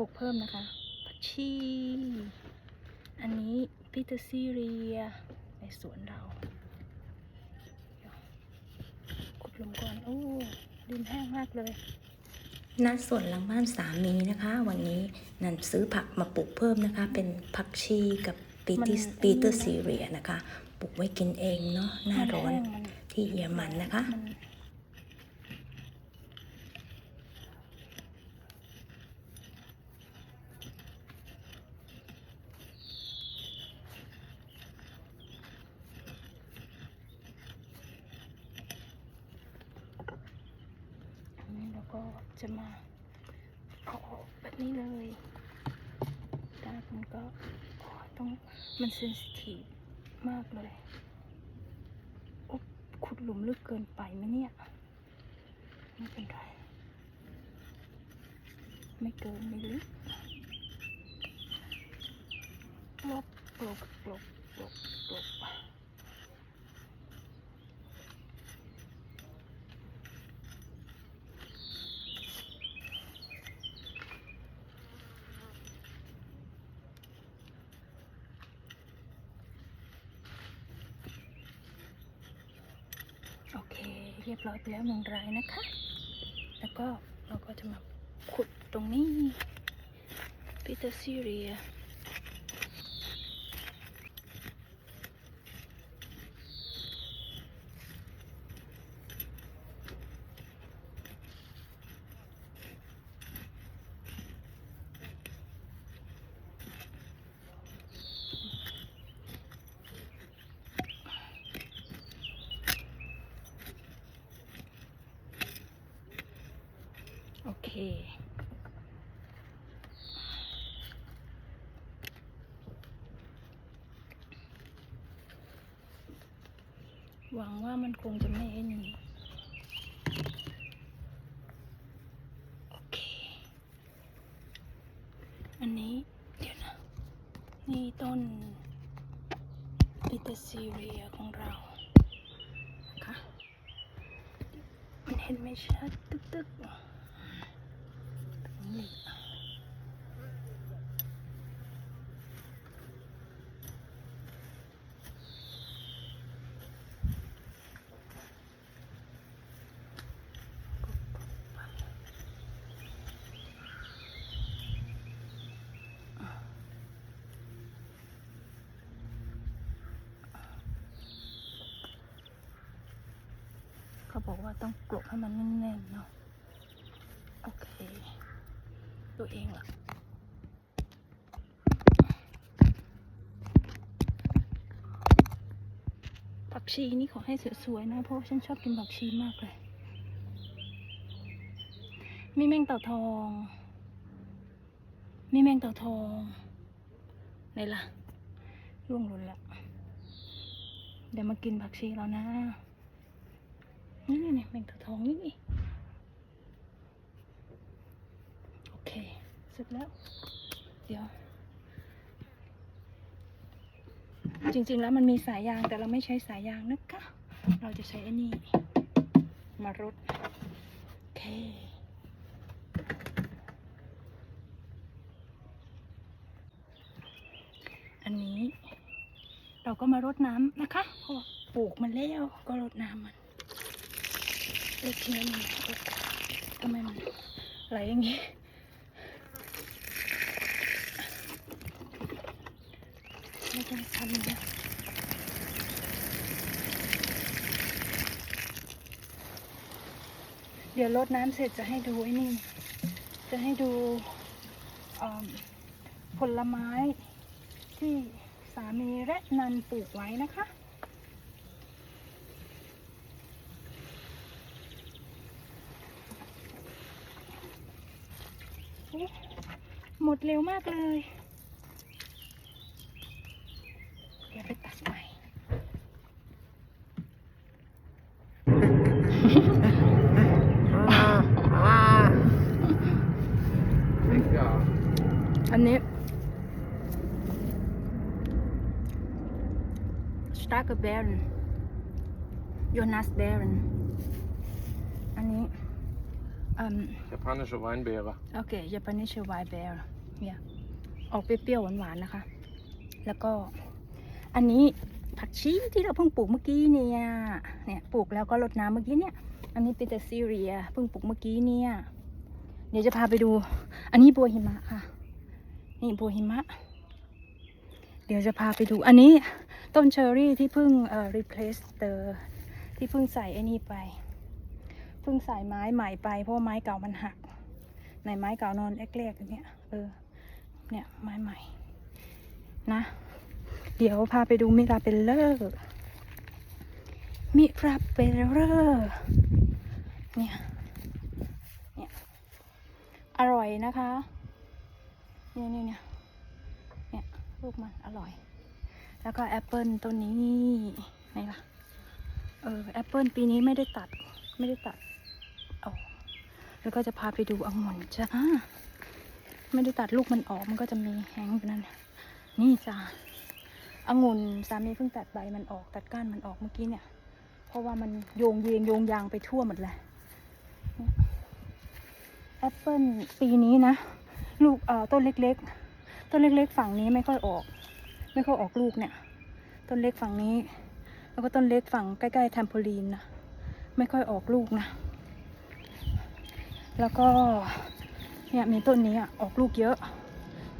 ปลูกเพิ่มนะคะผักชี อันนี้พิเตอร์ซีเรีย ในสวนเราเดี๋ยวขุดหลุมก่อน โอ้ ดินแห้งมากเลยณสวนหลังบ้านสามีนะคะ วันนี้นันซื้อผักมาปลูกเพิ่มนะคะ เป็นผักชีกับปีมันติสปีเตอร์ซีเรียนะคะ ปลูกไว้กินเองเนาะหน้าร้อนมัแห้งมันที่เยอรมันนะคะ มันอันนี้เรา ก็จะมาเอาออกแบบนี้เลยแต่มันก็ต้องมันเซนซิทีฟมากเลยโอ๊ะขุดหลุมลึกเกินไปไหมเนี่ย ไม่เป็นไร ไม่เกินไม่ลึกลบลบลบลบลบโอเค เรียบร้อยไปแล้วหนึ่งรายนะคะ แล้วก็เราก็จะมาขุดตรงนี้พิเตอร์ซีเรีย โอเค หวังว่ามันคงจะไม่ไอ้นี่โอเค อันนี้ เดี๋ยวนะ นี่ต้นพิตซีเรียของเรานะคะมันเห็นไม่ชัดตึกตึกๆ เขาบอกว่าต้องกลบให้มันแน่นๆเนาะ โอเค ตัวเองล่ะผักชีนี่ขอให้สวยๆนะ เพราะฉันชอบกินผักชีมากเลย มีแมงเต่าทอง มีแมงเต่าทองไหนล่ะร่วงหล่นละเดี๋ยวมากินผักชีเรานะ นี่นี่นี่แมงเต่าทองนี่นี่ โอเค เส ร็จแล้ว เดี๋ยว จริง ๆ แล้วมันมีสายยางแต่เราไม่ใช้สายยางนะคะ เราจะใช้อันนี้ มารดโอเคอันนี้ เราก็มารดน้ำนะคะเพราะปลูกมันแล้วก็รดน้ำมันเล็กน้อยมันเอ๊ะทำไมมันไหลอย่างนี้ ไม่ใช่ทำนะเดี๋ยวรดน้ำเสร็จจะให้ดูไอ้นี่ จะให้ดูผลไม้ที่สามีและนันปลูกไว้นะคะ หมดเร็วมากเลย เดี๋ยวไปตัดใหม่ อันนี้ Starker Baron Jonas Baron อันนี้อืม Japanische Weinbeere. โอเค Japanese white bear เนี่ยออกเปรี้ยวๆหวานๆนะคะ แล้วก็อันนี้ผักชีที่เราเพิ่งปลูกเมื่อกี้เนี่ยเนี่ยปลูกแล้วก็รดน้ำเมื่อกี้เนี่ย อันนี้เป็นแต่ซีเรียเพิ่งปลูกเมื่อกี้เนี่ย เดี๋ยวจะพาไปดู อันนี้บัวหิมะค่ะ นี่บัวหิมะ เดี๋ยวจะพาไปดู อันนี้ต้นเชอร์รี่ที่เพิ่งเอ่อ replace the ที่เพิ่งใส่ไอ้นี่ไป เพิ่งใส่ไม้ใหม่ไปเพราะว่าไม้เก่ามันหัก ในไม้เก่านอนแรกๆเนี่ยเออ เนี่ยไม้ใหม่ นะ เดี๋ยวพาไปดูมิราเบลเลอร์มิราเบลเลอร์เนี่ย เนี่ย อร่อยนะคะ เนี่ยเนี่ยเนี่ยเนี่ยลูกมันอร่อย แล้วก็แอปเปิลต้นนี้ไหนล่ะเออแอปเปิลปีนี้ไม่ได้ตัดไม่ได้ตัดออกแล้วก็จะพาไปดูองุ่นจ้าไม่ได้ตัดลูกมันออกมันก็จะมีแห้งแบบนั้น นี่จ้าองุ่นสามีเพิ่งตัดใบมันออกตัดก้านมันออกเมื่อกี้เนี่ย เพราะว่ามันโยงเยงโยงยางไปทั่วหมดเลยเนี่ยแอปเปิลปีนี้นะ ลูกเอ่อต้นเล็กๆ ต้นเล็กๆ ฝั่งนี้ไม่ค่อยออก ไม่ค่อยออกลูกเนี่ย ต้นเล็กฝั่งนี้ แล้วก็ต้นเล็กฝั่งใกล้ๆแทมโพลีนนะไม่ค่อยออกลูกนะ แล้วก็เนี่ยมีต้นนี้อะออกลูกเยอะ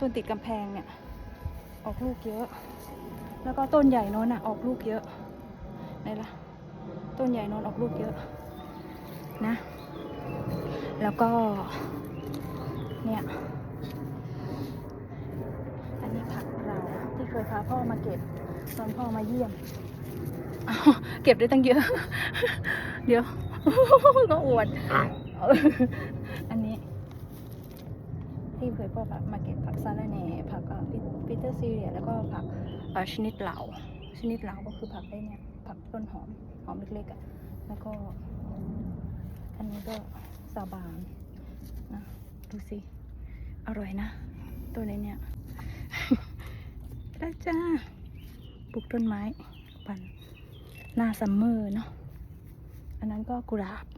ต้นติดกำแพงเนี่ย ออกลูกเยอะ แล้วก็ต้นใหญ่น้นอะออกลูกเยอะไหนล่ะต้นใหญ่น้นออกลูกเยอะนะ แล้วก็เนี่ย อันนี้ผักเราที่เค ยพาพ่อมาเก็บตอนพ่อมาเยี่ยมอ้าวเก็บได้ตั้งเยอะ เดี๋ยวก็อวดเอออันนี้ ที่เคยพ่อมาเก็บผักซาลาเน่ผักปีเตอร์ซีเรียแล้วก็ผักเอ่อชนิดเหลาชนิดเหลาก็คือผักไอ้เนี่ย ผักต้นหอมหอมเล็กๆอะ่ะแล้วก็ อันนี้ก็ซาบานนะดูสิ อร่อยนะ ตัวนี้เนี่ย ได้จ้า ปลูกต้นไม้ปันหน้าซัมเมอร์เนาะ อันนั้นก็กุหลาบอืมกุหลาบ